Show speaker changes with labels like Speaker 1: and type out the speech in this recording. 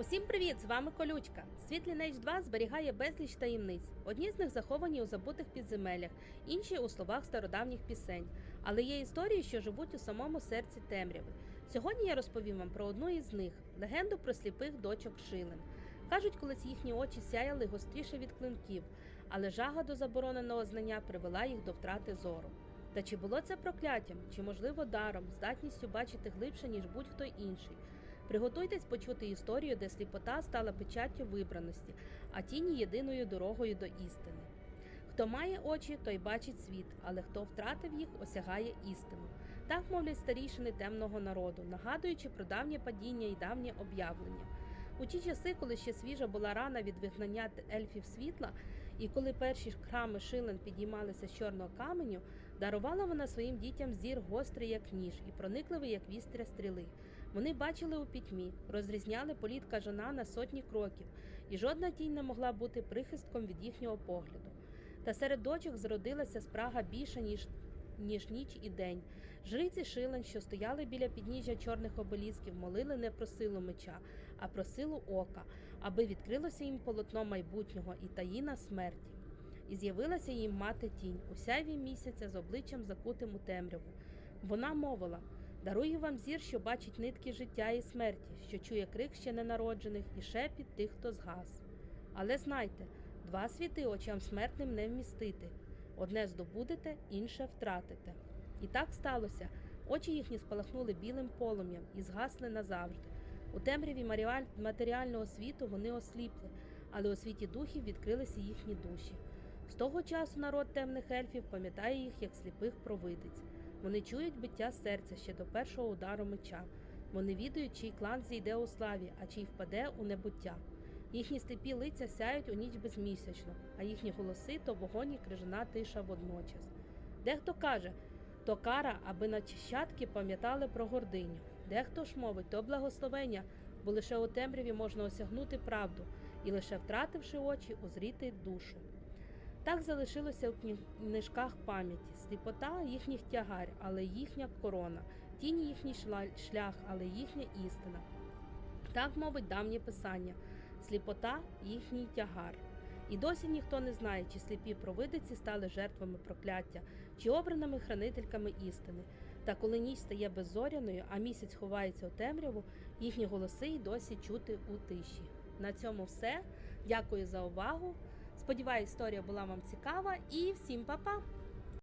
Speaker 1: Усім привіт! З вами Колючка. Світ Lineage 2 зберігає безліч таємниць. Одні з них заховані у забутих підземеллях, інші у словах стародавніх пісень. Але є історії, що живуть у самому серці темряви. Сьогодні я розповім вам про одну із них легенду про сліпих дочок Шилен. Кажуть, колись їхні очі сяяли гостріше від клинків, але жага до забороненого знання привела їх до втрати зору. Та чи було це прокляттям, чи можливо даром, здатністю бачити глибше, ніж будь-хто інший? Приготуйтесь почути історію, де сліпота стала печаттю вибраності, а тіні єдиною дорогою до істини. Хто має очі, той бачить світ, але хто втратив їх, осягає істину. Так мовлять старішини темного народу, нагадуючи про давнє падіння і давнє об'явлення. У ті часи, коли ще свіжа була рана від вигнання ельфів світла, і коли перші храми Шилен підіймалися з чорного каменю, дарувала вона своїм дітям зір гострий, як ніж, і проникливий, як вістря стріли. Вони бачили у пітьмі, розрізняли політ кажана на сотні кроків, і жодна тінь не могла бути прихистком від їхнього погляду. Та серед дочок зродилася спрага більша, ніж ніж ніч і день. Жриці Шилен, що стояли біля підніжжя чорних обелісків, молили не про силу меча, а про силу ока, аби відкрилося їм полотно майбутнього і таїна смерті. І з'явилася їм мати тінь у сяйві місяця з обличчям закутим у темряву. Вона мовила дарую вам зір, що бачить нитки життя і смерті, що чує крик ще ненароджених і шепіт тих, хто згас. Але знайте, два світи очам смертним не вмістити. Одне здобудете, інше втратите. І так сталося. Очі їхні спалахнули білим полум'ям і згасли назавжди. У темряві матеріального світу вони осліпли, але у світі духів відкрилися їхні душі. Того часу народ темних ельфів пам'ятає їх як сліпих провидиць. Вони чують биття серця ще до першого удару меча. Вони відають, чий клан зійде у славі, а чий впаде у небуття. Їхні сліпі лиця сяють у ніч безмісячно, а їхні голоси то вогонь і крижана тиша водночас. Дехто каже, то кара, аби начищадки пам'ятали про гординю. Дехто ж мовить, то благословення, бо лише у темряві можна осягнути правду, і лише втративши очі, узріти душу. Так залишилося у книжках пам'яті, сліпота їхніх тягар, але їхня корона, тіні їхній шлях, але їхня істина. Так мовить давнє писання сліпота їхній тягар. І досі ніхто не знає, чи сліпі провидиці стали жертвами прокляття, чи обраними хранительками істини. Та коли ніч стає беззоряною, а місяць ховається у темряву, їхні голоси й досі чути у тиші. На цьому все. Дякую за увагу. Сподіваюсь, історія була вам цікава і всім па-па!